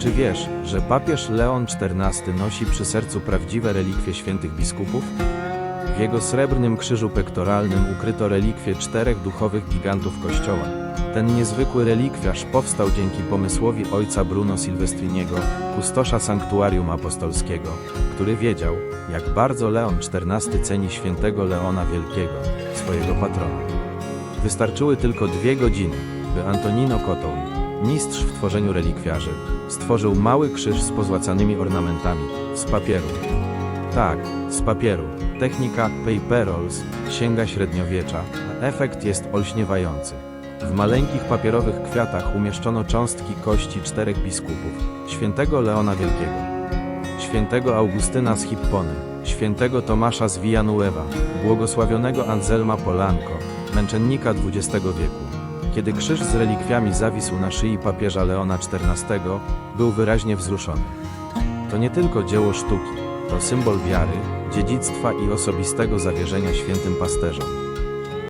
Czy wiesz, że papież Leon XIV nosi przy sercu prawdziwe relikwie świętych biskupów? W jego srebrnym krzyżu pektoralnym ukryto relikwie czterech duchowych gigantów kościoła. Ten niezwykły relikwiarz powstał dzięki pomysłowi ojca Bruno Silvestriniego, kustosza sanktuarium apostolskiego, który wiedział, jak bardzo Leon XIV ceni świętego Leona Wielkiego, swojego patrona. Wystarczyły tylko dwie godziny, by Antonino Cotton, mistrz w tworzeniu relikwiarzy, stworzył mały krzyż z pozłacanymi ornamentami, z papieru. Tak, z papieru. Technika paper rolls sięga średniowiecza, efekt jest olśniewający. W maleńkich papierowych kwiatach umieszczono cząstki kości czterech biskupów: świętego Leona Wielkiego, świętego Augustyna z Hippony, świętego Tomasza z Villanueva, błogosławionego Anselma Polanco, męczennika XX wieku. Kiedy krzyż z relikwiami zawisł na szyi papieża Leona XIV, był wyraźnie wzruszony. To nie tylko dzieło sztuki, to symbol wiary, dziedzictwa i osobistego zawierzenia świętym pasterzom.